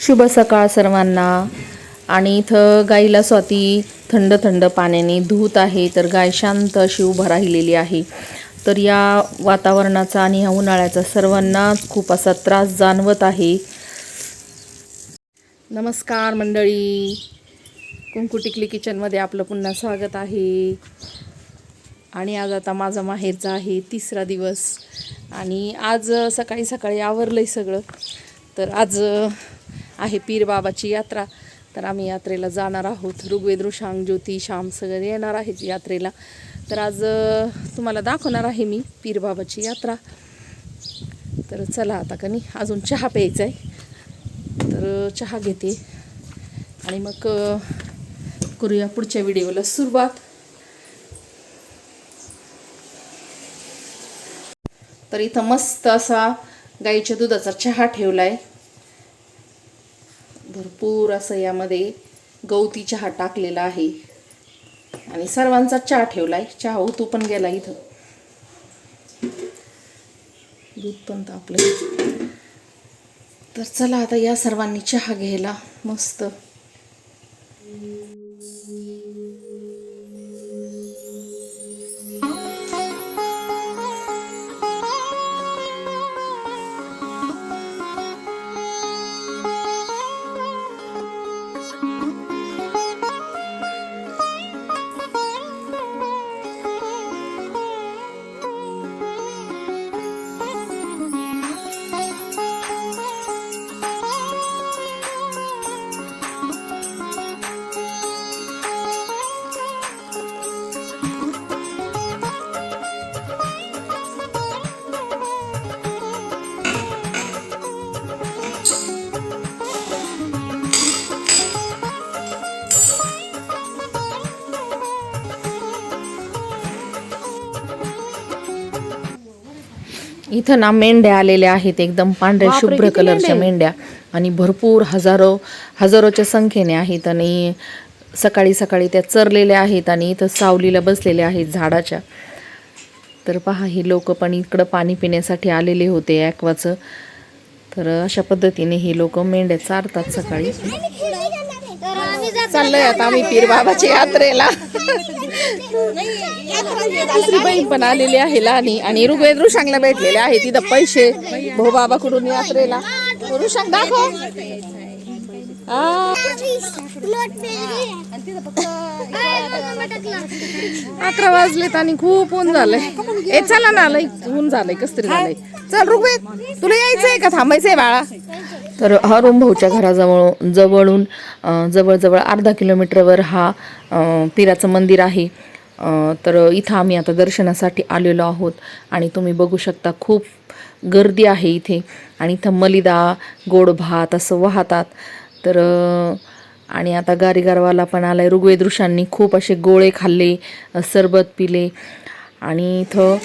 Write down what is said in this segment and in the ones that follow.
शुभ सकाळ सर्वांना. आणि इथं गाईला स्वाती थंड थंड पाण्याने धुत आहे तर गाय शांत अशी उभं राहिलेली आहे. तर या वातावरणाचा आणि ह्या उन्हाळ्याचा सर्वांनाच खूप असा त्रास जाणवत आहे. नमस्कार मंडळी. कुंकुटिकली किचनमध्ये आपलं पुन्हा स्वागत आहे. आणि आज आता माझा माहेरचा आहे तिसरा दिवस. आणि आज सकाळी सकाळी आवरलं आहे सगळं. तर आज आहे पीरबाबाची यात्रा. तर आम्ही यात्रेला जाणार आहोत. ऋग्वेद ऋषांग ज्योती श्याम सगळे येणार आहेत यात्रेला. तर आज तुम्हाला दाखवणार आहे मी पीरबाबाची यात्रा. तर चला आता का नाही अजून चहा प्यायचा आहे तर चहा घेते. आणि मग करूया पुढच्या व्हिडिओला सुरुवात. तर इथं मस्त असा गाईच्या दुधाचा चहा ठेवला आहे भरपूर असं यामध्ये गवती चहा टाकलेला आहे. आणि सर्वांचा चहा ठेवलाय. चहा हो, ओतू पण गेला इथं. दूध पण तापलं तर चला आता या सर्वांनी चहा घ्यायला. मस्त. इथं ना मेंढ्या आलेल्या आहेत एकदम पांढऱ्या शुभ्र कलरच्या मेंढ्या? आणि भरपूर हजारो हजारोच्या संख्येने आहेत आणि सकाळी सकाळी त्या चरलेल्या आहेत आणि इथं सावलीला बसलेल्या आहेत झाडाच्या. तर पहा ही लोक पण इकडं पाणी पिण्यासाठी आलेले होते ॲक्वाचं. तर अशा पद्धतीने ही लोक मेंढ्या चारतात सकाळी. चाललंय आता आम्ही पीर बाबाच्या यात्रेला. दुसरी बहीण पण आलेली आहे लहानी आणि ऋग्वेद ऋषांगला भेटलेले आहे. तिथं पैसे भो बाबाकडून यात्रेला. ऋषांग दाखव. अकरा वाजलेत आणि खूप ऊन झालंय. ए चला ना लय ऊन झालंय कस तरी झालंय. चल ऋग्वेद तुला यायचंय का? थांबायचंय बाळा. तर हरुम भाऊच्या घराजवळ जवळून जवळजवळ अर्धा किलोमीटरवर हा पिराचं मंदिर आहे. तर इथं आम्ही आता दर्शनासाठी आलेलो आहोत आणि तुम्ही बघू शकता खूप गर्दी आहे इथे. आणि इथं मलिदा गोड भात असं वाहतात. तर आणि आता गारीगारवाला पण आलाय. ऋग्वेद ऋषांनी खूप असे गोळे खाल्ले सरबत पिले. आणि इथं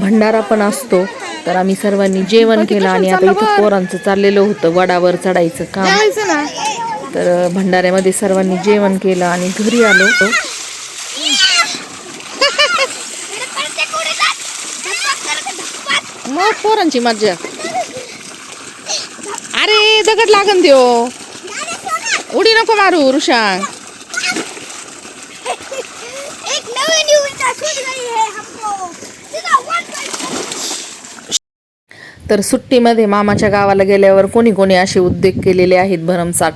भंडारा पण असतो. तर आम्ही सर्वांनी जेवण केलं आणि आता इथं पोरांचं चाललेलं होतं. वडावर चढायचं काम. तर भंडाऱ्यामध्ये सर्वांनी जेवण केलं आणि घरी आलो. मग पोरांची मज्जा. अरे दगड लागन देव उडी नको मारू है वन तर सुट्टीमध्ये मामाच्या गावाला गेल्यावर कोणी कोणी असे उद्योग केलेले आहेत भरमसाठ.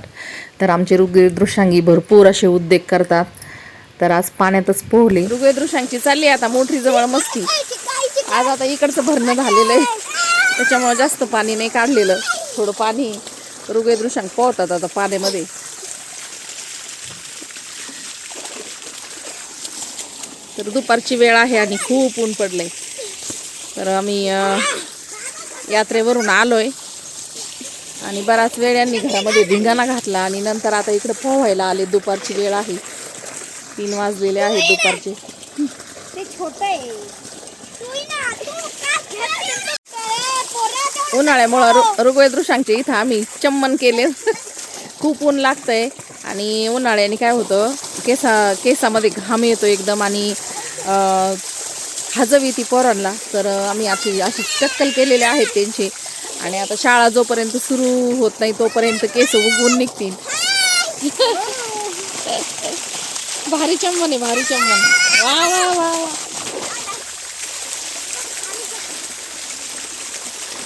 तर आमचे दृशांगी भरपूर असे उद्योग करतात. तर आज पाण्यातच पोहले. दृशांची चालली आता मोठी जवळ मस्ती. आज आता इकडचं भरणं झालेलं आहे. त्याच्यामुळे जास्त पाणी नाही काढलेलं. थोडं पाणी दृशांग पोहतात आता पाण्यामध्ये. तर दुपारची वेळ आहे आणि खूप ऊन पडलंय. तर आम्ही यात्रेवरून आलोय. आणि बराच वेळ यांनी घरामध्ये धिंगाणा घातला आणि नंतर आता इकडे पोहायला आले. दुपारची वेळ आहे. तीन वाजलेले आहेत दुपारचे. आहे. उन्हाळ्यामुळं ऋग्वेद ऋषांचे इथं आम्ही चम्मन केले. खूप ऊन लागतंय. आणि उन्हाळ्याने काय होतं केसा केसामध्ये घाम येतो एकदम आणि हाजवी ती पोरांना. तर आम्ही अशी अशी टक्कल केलेले आहेत त्यांची. आणि आता शाळा जोपर्यंत सुरू होत नाही तोपर्यंत केस उगवून निघतील. भारी चंबन आहे भारी चंबन वा वा वा वा.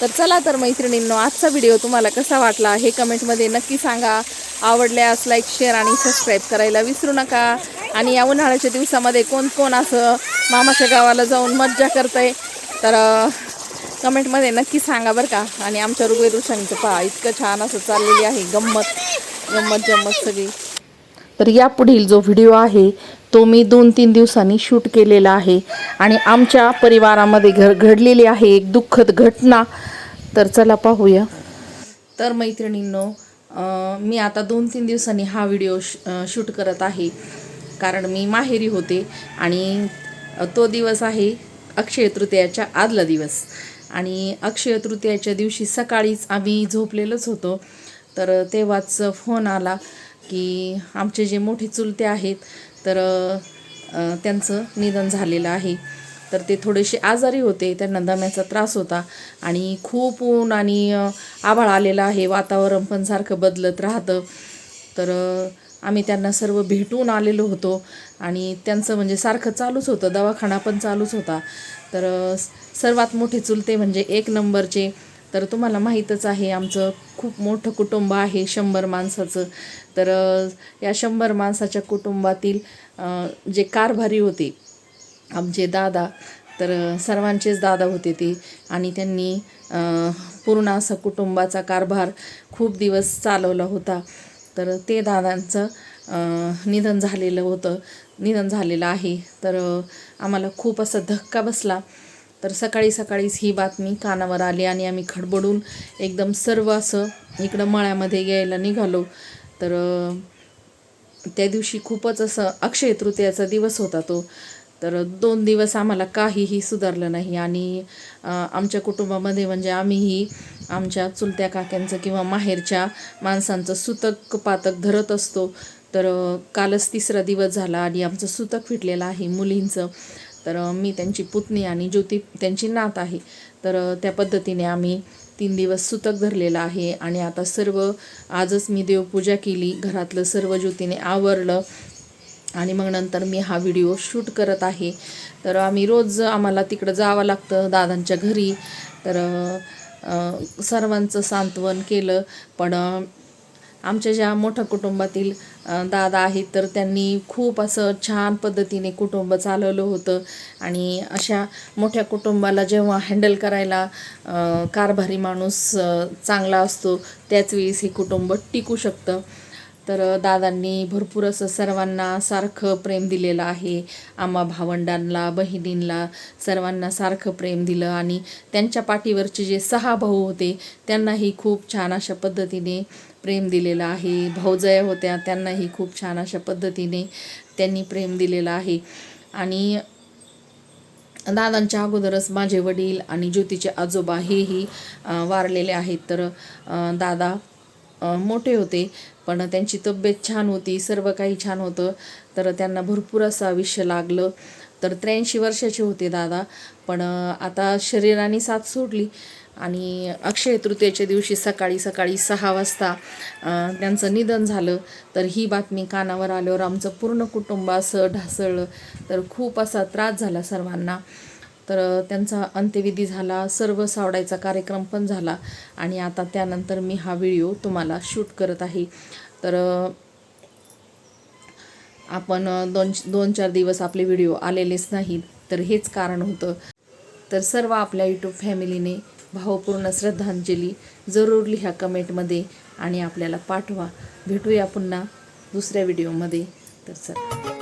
तर चला तर मैत्रिणींनो आजचा व्हिडिओ तुम्हाला कसा वाटला हे कमेंटमध्ये नक्की सांगा. आवडल्यास लाईक शेअर आणि सबस्क्राईब करायला विसरू नका. आणि या उन्हाळ्याच्या दिवसामध्ये कोण कोण असं मामाच्या गावाला जाऊन मज्जा करतंय तर कमेंटमध्ये नक्की सांगा बरं का. आणि आमच्या ऋग्वेद ऋषांचं पहा इतकं छान असं चाललेली आहे गंमत गंमत जम्मत सगळी. तर यापुढील जो व्हिडिओ आहे तो मी दोन तीन दिवसांनी शूट केलेला आहे. आणि आमच्या परिवारामध्ये घ घडलेली आहे एक दुःखद घटना. तर चला पाहूया. तर मैत्रिणींनो मी आता दोन तीन दिवसांनी हा व्हिडिओ श शूट करत आहे. कारण मी माहेरी होते आणि तो दिवस आहे अक्षय तृतीयाच्या आदला दिवस. आणि अक्षय तृतीयाच्या दिवशी सकाळीच आम्ही झोपलेलोच होतो. तर तेव्हाच फोन आला की आमचे जे मोठे चुलते आहेत तर त्यांचं निधन झालेलं आहे. तर ते थोडेसे आजारी होते त्यांना दम्याचा त्रास होता आणि खूप ऊन आणि आभाळ आलेलं आहे वातावरण पण सारखं बदलत राहतं. तर आम्ही त्यांना सर्व भेटून आलेलो होतो आणि त्यांचं म्हणजे सारखं चालूच होतं दवाखाना पण चालूच होता. तर सर्वात मोठे चुलते म्हणजे एक नंबरचे. तर तुम्हाला माहीतच आहे आमचं खूप मोठं कुटुंब आहे शंभर माणसाचं. तर या शंभर माणसाच्या कुटुंबातील जे कारभारी होते आमचे दादा तर सर्वांचेच दादा होते ते. आणि त्यांनी पूर्ण असा कुटुंबाचा कारभार खूप दिवस चालवला होता. तर ते दादांचं निधन झालेलं होतं. निधन झालेलं आहे. तर आम्हाला खूप असा धक्का बसला. तर सकाळी सकाळीच ही बातमी कानावर आली आणि आम्ही खडबडून एकदम सर्व असं इकडं मळ्यामध्ये यायला निघालो. तर त्या दिवशी खूपच असं अक्षय तृतीयाचा दिवस होता तो. तर दोन दिवस आम्हाला काहीही सुधारलं नाही. आणि आमच्या कुटुंबामध्ये म्हणजे आम्हीही आमच्या चुलत्या काक्यांचं किंवा माहेरच्या माणसांचं सुतक पातक धरत असतो. तर कालच तिसरा दिवस झाला आणि आमचं सुतक फिटलेलं आहे मुलींचं. तर मी त्यांची पुतणी आणि ज्योती त्यांची नात आहे. तर त्या पद्धतीने आम्ही तीन दिवस सुतक धरलेलं आहे. आणि आता सर्व आजच मी देवपूजा केली. घरातलं सर्व ज्योतीने आवरलं. आणि मग नंतर मी हा व्हिडिओ शूट करत आहे. तर आम्ही रोज आम्हाला तिकडं जावं लागतं दादांच्या घरी. तर सर्वांचं सांत्वन केलं. पण आमच्या ज्या मोठ्या कुटुंबातील दादा आहेत तर त्यांनी खूप असं छान पद्धतीने कुटुंब चालवलं होतं. आणि अशा मोठ्या कुटुंबाला जेव्हा हँडल करायला कारभारी माणूस चांगला असतो त्याच वेळेस हे कुटुंब टिकू शकतं. तर दादांनी भरपूर असं सर्वांना सारखं प्रेम दिलेलं आहे. आम्हा भावंडांना बहिणींना सर्वांना सारखं प्रेम दिलं आणि त्यांच्या पाठीवरचे जे सहा भाऊ होते त्यांनाही खूप छान अशा पद्धतीने प्रेम दिलेलं आहे. भाऊजया होत्या त्यांनाही खूप छान अशा पद्धतीने त्यांनी प्रेम दिलेलं आहे. आणि दादांच्या अगोदरच माझे वडील आणि ज्योतीचे आजोबा हेही वारलेले आहेत. तर दादा मोठे होते. पण त्यांची तब्येत छान होती सर्व काही छान होतं. तर त्यांना भरपूर असं आयुष्य लागलं. तर त्र्याऐंशी वर्षाचे होते दादा. पण आता शरीराने साथ सोडली. आणि अक्षय तृतीयेच्या दिवशी सकाळी सकाळी सहा वाजता त्यांचं निधन झालं. तर ही बातमी कानावर आल्यावर आमचं पूर्ण कुटुंब असं ढासळलं. तर खूप असा त्रास झाला सर्वांना. तर त्यांचा अंत्यविधी झाला सर्व सावडायचा कार्यक्रम पण झाला आणि आता त्यानंतर मी हा व्हिडिओ तुम्हाला शूट करत आहे. तर आपण दोन दोन चार दिवस आपले व्हिडिओ आलेलेच नाहीत तर हेच कारण होतं. तर सर्व आपल्या यूट्यूब फॅमिलीने भावपूर्ण श्रद्धांजली जरूर लिहा कमेंटमध्ये आणि आपल्याला पाठवा. भेटूया पुन्हा दुसऱ्या व्हिडिओमध्ये. तर सर